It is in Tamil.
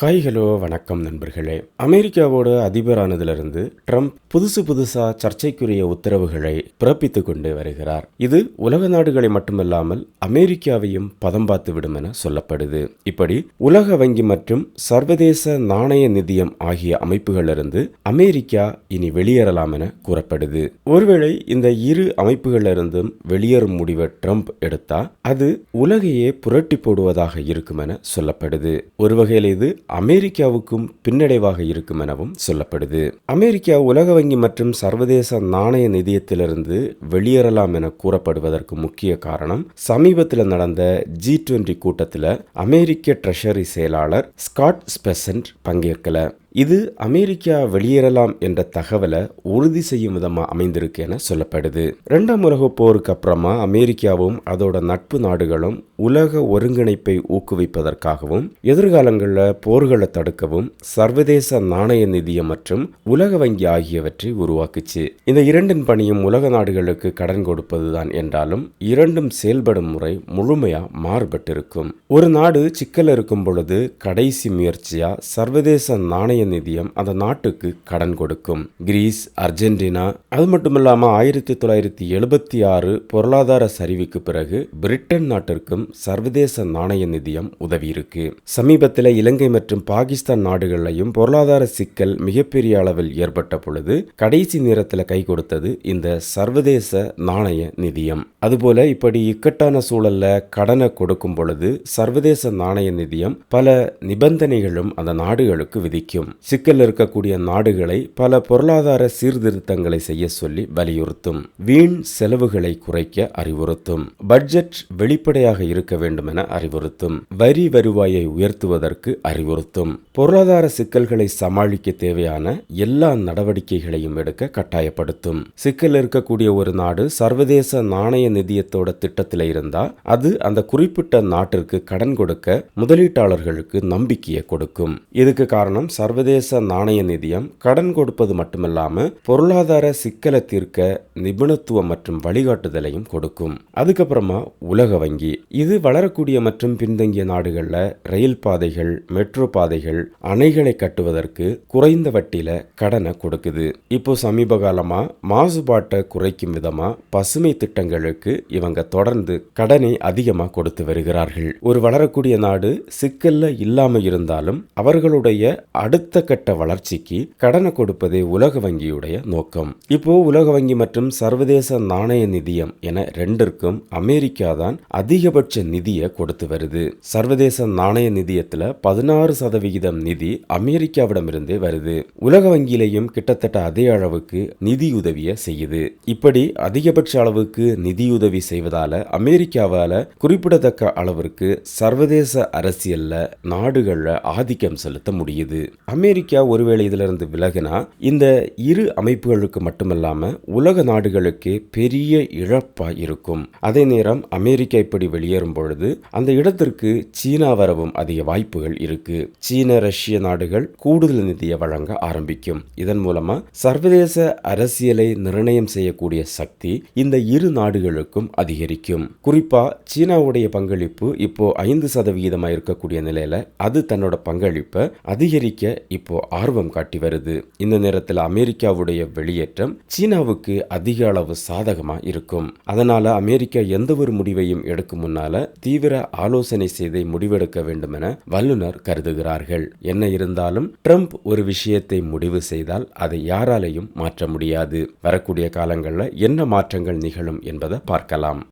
ஹாய் ஹலோ வணக்கம் நண்பர்களே. அமெரிக்காவோட அதிபரானதிலிருந்து ட்ரம்ப் புதுசு புதுசா சர்ச்சைக்குரிய உத்தரவுகளை பிறப்பித்து கொண்டு வருகிறார். இது உலக நாடுகளை மட்டுமல்லாமல் அமெரிக்காவையும் பதம் பார்த்து விடும் என சொல்லப்படுது. இப்படி உலக வங்கி மற்றும் சர்வதேச நாணய நிதியம் ஆகிய அமைப்புகளிலிருந்து அமெரிக்கா இனி வெளியேறலாம் என கூறப்படுது. ஒருவேளை இந்த இரு அமைப்புகளிலிருந்தும் வெளியேறும் முடிவை ட்ரம்ப் எடுத்தா அது உலகையே புரட்டி போடுவதாக இருக்கும் என சொல்லப்படுது. ஒரு வகையில் இது அமெரிக்காவுக்கும் பின்னடைவாக இருக்கும் எனவும் சொல்லப்படுது. அமெரிக்கா உலக வங்கி மற்றும் சர்வதேச நாணய நிதியத்திலிருந்து வெளியேறலாம் என கூறப்படுவதற்கு முக்கிய காரணம் சமீபத்தில் நடந்த ஜி டுவெண்டி கூட்டத்தில் அமெரிக்க ட்ரெஷரி செயலாளர் ஸ்காட் ஸ்பெசன்ட் பங்கேற்கல. இது அமெரிக்கா வெளியேறலாம் என்ற தகவலை உறுதி செய்யும் விதமா அமைந்திருக்கு என சொல்லப்படுது. இரண்டாம் உலக போருக்கு அப்புறமா அமெரிக்காவும் அதோட நட்பு நாடுகளும் உலக ஒருங்கிணைப்பை ஊக்குவிப்பதற்காகவும் எதிர்காலங்களில் போர்களை தடுக்கவும் சர்வதேச நாணய நிதியம் மற்றும் உலக வங்கி ஆகியவற்றை உருவாக்குச்சு. இந்த இரண்டின் பணியும் உலக நாடுகளுக்கு கடன் கொடுப்பதுதான் என்றாலும் இரண்டும் செயல்படும் முறை முழுமையா மாறுபட்டிருக்கும். ஒரு நாடு சிக்கல் இருக்கும் பொழுது கடைசி முயற்சியா சர்வதேச நாணய நிதியம் அந்த நாட்டுக்கு கடன் கொடுக்கும். கிரீஸ் அர்ஜென்டினா அது மட்டும் ஆயிரத்தி தொள்ளாயிரத்தி எழுபத்தி ஆறு பொருளாதார சரிவுக்கு பிறகு பிரிட்டன் நாட்டிற்கும் சர்வதேச நாணய நிதியம் உதவியிருக்கு. சமீபத்தில் இலங்கை மற்றும் பாகிஸ்தான் நாடுகளிலையும் பொருளாதார சிக்கல் மிகப்பெரிய அளவில் ஏற்பட்ட பொழுது கடைசி நேரத்தில் கை கொடுத்தது இந்த சர்வதேச நாணய நிதியம். அதுபோல இப்படி இக்கட்டான சூழல்ல கடனை கொடுக்கும் பொழுது சர்வதேச நாணய நிதியம் பல நிபந்தனைகளும் அந்த நாடுகளுக்கு விதிக்கும். சிக்கல் இருக்கக்கூடிய நாடுகளை பல பொருளாதார சீர்திருத்தங்களை செய்ய சொல்லி வலியுறுத்தும். வீண் செலவுகளை குறைக்க அறிவுறுத்தும். பட்ஜெட் வெளிப்படையாக இருக்க வேண்டும் என அறிவுறுத்தும். வரி வருவாயை உயர்த்துவதற்கு அறிவுறுத்தும். பொருளாதார சிக்கல்களை சமாளிக்க தேவையான எல்லா நடவடிக்கைகளையும் எடுக்க கட்டாயப்படுத்தும். சிக்கல் இருக்கக்கூடிய ஒரு நாடு சர்வதேச நாணய நிதியத்தோட திட்டத்தில் இருந்தா அது அந்த குறிப்பிட்ட நாட்டிற்கு கடன் கொடுக்க முதலீட்டாளர்களுக்கு நம்பிக்கையை கொடுக்கும். இதுக்கு காரணம் சர்வ சர்வதேச நாணய நிதியம் கடன் கொடுப்பது மட்டுமல்லாமல் பொருளாதார சிக்கலை தீர்க்க நிபுணத்துவம் மற்றும் வழிகாட்டுதலையும் கொடுக்கும். அதுக்கப்புறமா உலக வங்கி. இது வளரக்கூடிய மற்றும் பின்தங்கிய நாடுகள்ல ரயில் பாதைகள் மெட்ரோ பாதைகள் அணைகளை கட்டுவதற்கு குறைந்த வட்டியில கடனை கொடுக்குது. இப்போ சமீப காலமா மாசுபாட்டை குறைக்கும் விதமா பசுமை திட்டங்களுக்கு இவங்க தொடர்ந்து கடனை அதிகமா கொடுத்து வருகிறார்கள். ஒரு வளரக்கூடிய நாடு சிக்கல்ல இல்லாம இருந்தாலும் அவர்களுடைய அடுத்த அடுத்த கட்ட வளர்ச்சிக்கு கடனை கொடுப்பதே உலக வங்கியுடைய நோக்கம். இப்போ உலக வங்கி மற்றும் சர்வதேச நாணய நிதியம் என ரெண்டிற்கும் அமெரிக்கா தான் அதிகபட்ச நிதியை கொடுத்து வருது. சர்வதேச நாணய நிதியத்துல பதினாறு சதவிகிதம் நிதி அமெரிக்காவிடமிருந்தே வருது. உலக வங்கியிலையும் கிட்டத்தட்ட அதே அளவுக்கு நிதியுதவியை செய்யுது. இப்படி அதிகபட்ச அளவுக்கு நிதியுதவி செய்வதால அமெரிக்காவால குறிப்பிடத்தக்க அளவிற்கு சர்வதேச அரசியல்ல நாடுகள்ல ஆதிக்கம் செலுத்த முடியுது. அமெரிக்கா ஒருவேளை இதிலிருந்து விலகினா இந்த இரு அமைப்புகளுக்கு மட்டுமல்லாமல் உலக நாடுகளுக்கு பெரிய இழப்பாக இருக்கும் அதே நேரம் அமெரிக்கா இப்படி வெளியேறும் பொழுது அந்த இடத்திற்கு சீனா வரவும் அதிக வாய்ப்புகள் இருக்கு. சீன ரஷ்ய நாடுகள் கூடுதல் நிதியை வழங்க ஆரம்பிக்கும். இதன் மூலமா சர்வதேச அரசியலை நிர்ணயம் செய்யக்கூடிய சக்தி இந்த இரு நாடுகளுக்கும் அதிகரிக்கும். குறிப்பா சீனாவுடைய பங்களிப்பு இப்போ ஐந்து சதவிகிதமாக இருக்கக்கூடிய நிலையில அது தன்னோட பங்களிப்பை அதிகரிக்க இப்போ ஆர்வம் காட்டி வருது. இந்த நேரத்தில் அமெரிக்காவுடைய வெளியேற்றம் சீனாவுக்கு அதிக அளவு சாதகமா இருக்கும். அதனால அமெரிக்கா எந்த ஒரு முடிவையும் எடுக்கும் முன்னால தீவிர ஆலோசனை செய்து முடிவெடுக்க வேண்டும் என வல்லுநர் கருதுகிறார்கள். என்ன இருந்தாலும் ட்ரம்ப் ஒரு விஷயத்தை முடிவு செய்தால் அதை யாராலையும் மாற்ற முடியாது. வரக்கூடிய காலங்களில் என்ன மாற்றங்கள் நிகழும் என்பதை பார்க்கலாம்.